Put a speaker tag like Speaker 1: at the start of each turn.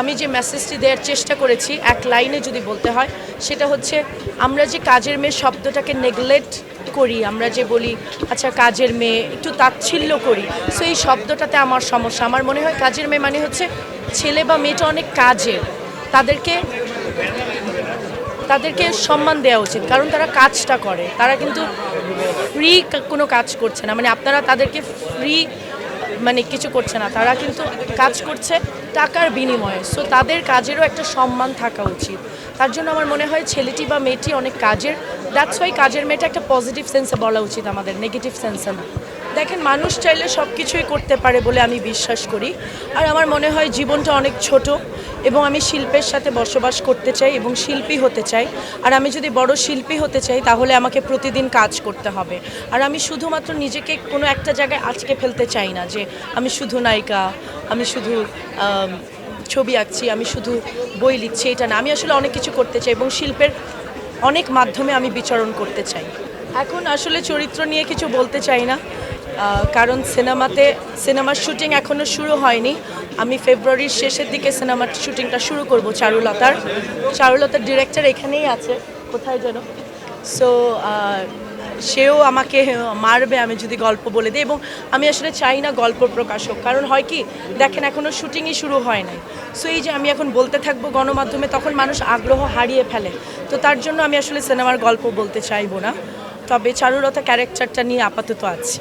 Speaker 1: আমি যে মেসেজটি দেওয়ার চেষ্টা করেছি, এক লাইনে যদি বলতে হয়, সেটা হচ্ছে, আমরা যে কাজের মেয়ে শব্দটাকে নেগলেক্ট করি, আমরা যে বলি আচ্ছা কাজের মেয়ে, একটু তাচ্ছিল্য করি। সো এই শব্দটাতে আমার সমস্যা। আমার মনে হয় কাজের মেয়ে মানে হচ্ছে, ছেলে বা মেয়েটা অনেক কাজের। তাদেরকে তাদেরকে সম্মান দেওয়া উচিত। কারণ তারা কাজটা করে। তারা কিন্তু ফ্রি কোনো কাজ করছে না। মানে আপনারা তাদেরকে ফ্রি মানে কিছু করছে না। তারা কিন্তু কাজ করছে টাকার বিনিময়ে। সো তাদের কাজেরও একটা সম্মান থাকা উচিত। তার জন্য আমার মনে হয় ছেলেটি বা মেয়েটি অনেক কাজের দ্যাটস ওয়াই কাজের মেয়েটা একটা পজিটিভ সেন্সে বলা উচিত আমাদের নেগেটিভ সেন্সে না। দেখেন, মানুষ চাইলে সব কিছুই করতে পারে বলে আমি বিশ্বাস করি। আর আমার মনে হয় জীবনটা অনেক ছোট এবং আমি শিল্পের সাথে বসবাস করতে চাই এবং শিল্পী হতে চাই। আর আমি যদি বড় শিল্পী হতে চাই, তাহলে আমাকে প্রতিদিন কাজ করতে হবে। আর আমি শুধুমাত্র নিজেকে কোনো একটা জায়গায় আটকে ফেলতে চাই না যে, আমি শুধু নায়িকা, আমি শুধু ছবি আঁকছি, আমি শুধু বই লিখছি, এটা না। আমি আসলে অনেক কিছু করতে চাই এবং শিল্পের অনেক মাধ্যমে আমি বিচরণ করতে চাই। এখন আসলে চরিত্র নিয়ে কিছু বলতে চাই না। কারণ সিনেমাতে, সিনেমার শুটিং এখনও শুরু হয়নি। আমি ফেব্রুয়ারির শেষের দিকে সিনেমার শুটিংটা শুরু করব চারুলতার। চারুলতার ডিরেক্টর এখানেই আছে, কোথায় যেন। সো সেও আমাকে মারবে, আমি যদি গল্প বলে দিই। এবং আমি আসলে চাই না গল্প প্রকাশক কারণ হয় কি, দেখেন এখনও শুটিংই শুরু হয় নাই। সো এই যে আমি এখন বলতে থাকব গণমাধ্যমে, তখন মানুষ আগ্রহ হারিয়ে ফেলে। তো তার জন্য আমি আসলে সিনেমার গল্প বলতে চাইব না। তবে চারুলতা ক্যারেক্টারটা নিয়ে আপাতত আছি।